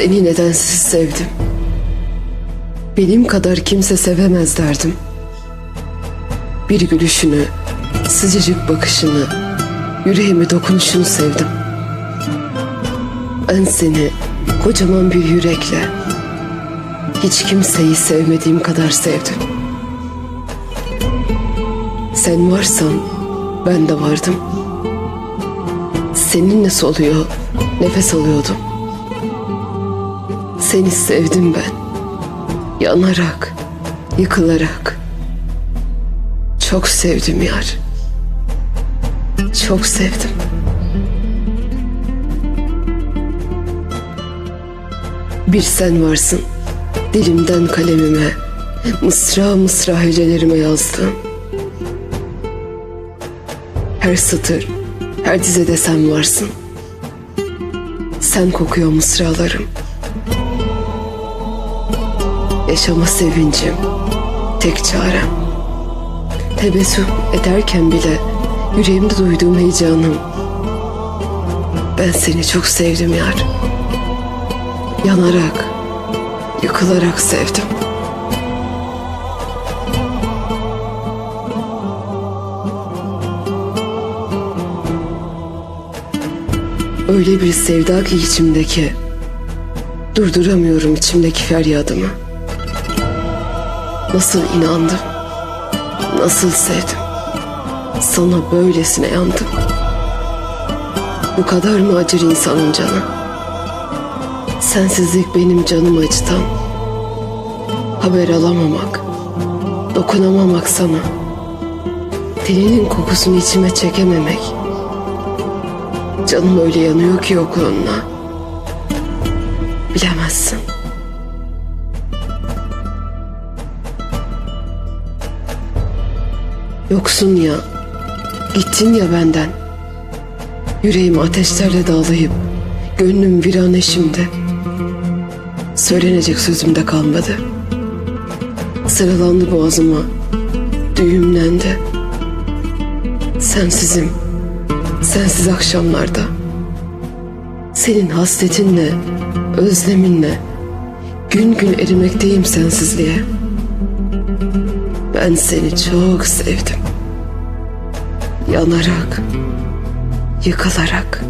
Seni nedensiz sevdim. Benim kadar kimse sevemez derdim. Bir gülüşünü, sıcacık bakışını, yüreğime dokunuşunu sevdim. Ben seni kocaman bir yürekle, hiç kimseyi sevmediğim kadar sevdim. Sen varsan ben de vardım. Seninle soluyor, nefes alıyordum. Seni sevdim ben. Yanarak, yıkılarak. Çok sevdim yar. Çok sevdim. Bir sen varsın. Dilimden kalemime, mısra mısra hecelerime yazdığım. Her satır, her dizede sen varsın. Sen kokuyor mısralarım. Yaşama sevincim, tek çarem. Tebessüm ederken bile yüreğimde duyduğum heyecanım. Ben seni çok sevdim yar. Yanarak, yıkılarak sevdim. Öyle bir sevda ki içimdeki. Durduramıyorum içimdeki feryadımı. Nasıl inandım. Nasıl sevdim. Sana böylesine yandım. Bu kadar mı acır insanın canı? Sensizlik benim canımı acıtan. Haber alamamak, dokunamamak sana. Dilinin kokusunu içime çekememek. Canım öyle yanıyor ki yokluğunla. Bilemezsin. Yoksun ya, gittin ya benden. Yüreğim ateşlerle dağlayıp, gönlüm virane şimdi. Söylenecek sözüm de kalmadı. Sıralandı boğazıma, düğümlendi. Sensizim, sensiz akşamlarda. Senin hasretinle, özleminle, gün gün erimekteyim sensizliğe. Ben seni çok sevdim. Yanarak, yıkılarak.